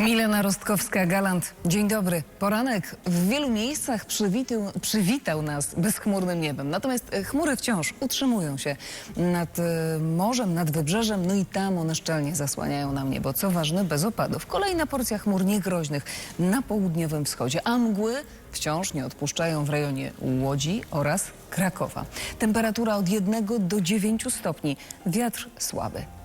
Milena Rostkowska-Galant, dzień dobry. Poranek w wielu miejscach przywitał, przywitał nas bezchmurnym niebem. Natomiast e, chmury wciąż utrzymują się nad e, morzem, nad wybrzeżem, no i tam one szczelnie zasłaniają nam niebo. Co ważne, bez opadów. Kolejna porcja chmur niegroźnych na południowym wschodzie, a mgły wciąż nie odpuszczają w rejonie Łodzi oraz Krakowa. Temperatura od 1 do 9 stopni, wiatr słaby.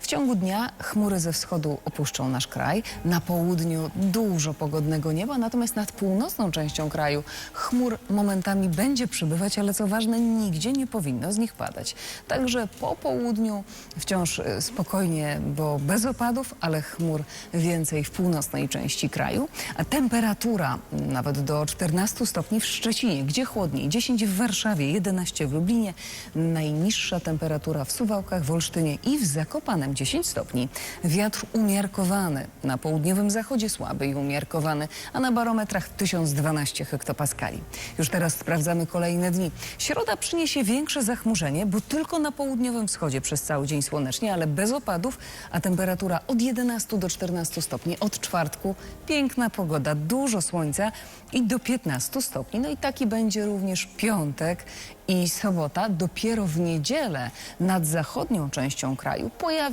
W ciągu dnia chmury ze wschodu opuszczą nasz kraj. Na południu dużo pogodnego nieba, natomiast nad północną częścią kraju chmur momentami będzie przybywać, ale co ważne, nigdzie nie powinno z nich padać. Także po południu wciąż e, spokojnie, bo bez opadów, ale chmur więcej w północnej części kraju. A temperatura nawet do 14 stopni w Szczecinie, gdzie chłodniej, 10 w Warszawie, 11 w Lublinie. Najniższa temperatura w Suwałkach, w Olsztynie i w Zakopanem 10 stopni. Wiatr umiarkowany, na południowym zachodzie słaby i umiarkowany, a na barometrach 1012 hektopaskali. Już teraz sprawdzamy kolejne dni. Środa przyniesie większe zachmurzenie, bo tylko na południowym wschodzie przez cały dzień słonecznie, ale bez opadów, a temperatura od 11 do 14 stopni. Od czwartku piękna pogoda, dużo słońca i do 15 stopni. No i taki będzie również piątek i sobota. Dopiero w niedzielę nad zachodnią częścią kraju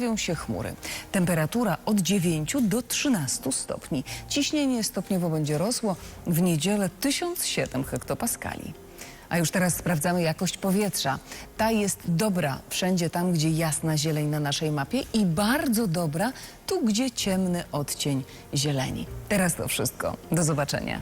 pojawią się chmury. Temperatura od 9 do 13 stopni. Ciśnienie stopniowo będzie rosło. W niedzielę 1007 hektopaskali. A już teraz sprawdzamy jakość powietrza. Ta jest dobra wszędzie tam, gdzie jasna zieleń na naszej mapie i bardzo dobra tu, gdzie ciemny odcień zieleni. Teraz to wszystko. Do zobaczenia.